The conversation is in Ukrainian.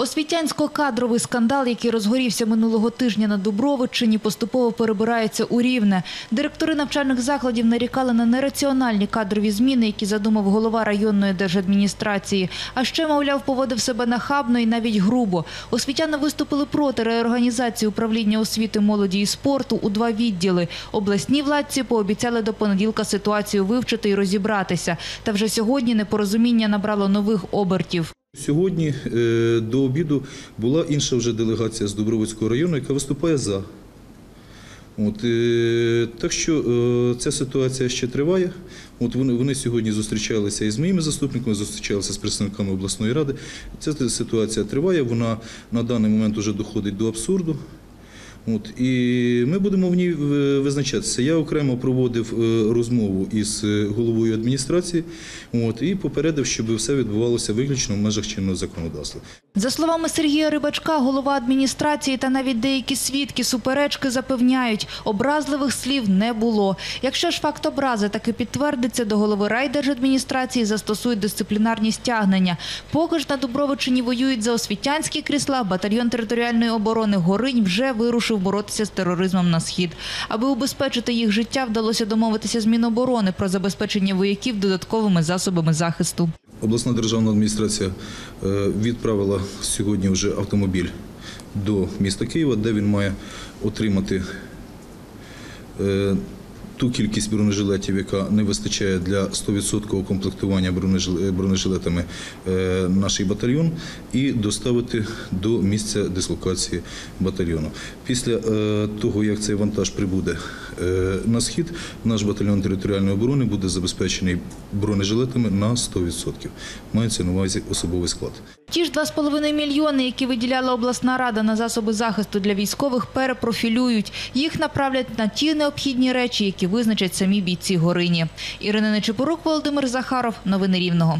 Освітянсько-кадровий скандал, який розгорівся минулого тижня на Дубровиччині, поступово перебирається у Рівне. Директори навчальних закладів нарікали на нераціональні кадрові зміни, які задумав голова районної держадміністрації. А ще, мовляв, поводив себе нахабно і навіть грубо. Освітяни виступили проти реорганізації управління освіти, молоді і спорту у два відділи. Обласні владці пообіцяли до понеділка ситуацію вивчити і розібратися. Та вже сьогодні непорозуміння набрало нових обертів. Сьогодні е, до обіду була інша вже делегація з Добровицького району, яка виступає за. От, е, так що е, ця ситуація ще триває. От вони, вони сьогодні зустрічалися із моїми заступниками, зустрічалися з представниками обласної ради. Ця ситуація триває, вона на даний момент вже доходить до абсурду. От, і ми будемо в ній е, визначатися. Я окремо проводив е, розмову із е, головою адміністрації от, і попередив, щоб все відбувалося виключно в межах чинного законодавства. За словами Сергія Рибачка, голова адміністрації та навіть деякі свідки суперечки запевняють, образливих слів не було. Якщо ж факт образи таки підтвердиться, до голови райдержадміністрації застосують дисциплінарні стягнення. Поки ж на Дубровичині воюють за освітянські крісла, батальйон територіальної оборони Горинь вже вирушив боротися з тероризмом на схід. Аби убезпечити їх життя, вдалося домовитися з Міноборони про забезпечення вояків додатковими засобами захисту. Обласна державна адміністрація е, відправила сьогодні вже автомобіль до міста Києва, де він має отримати е, ту кількість бронежилетів, яка не вистачає для 100% комплектування бронежилетами е, наш батальйон, і доставити до місця дислокації батальйону. Після е, того, як цей вантаж прибуде е, на схід, наш батальйон територіальної оборони буде забезпечений бронежилетами на 100%. Мається на увазі особовий склад. Ті ж 2,5 мільйони, які виділяла обласна рада на засоби захисту для військових, перепрофілюють. Їх направлять на ті необхідні речі, які визначать самі бійці Горині. Ірина Нечепорук, Володимир Захаров. Новини Рівного.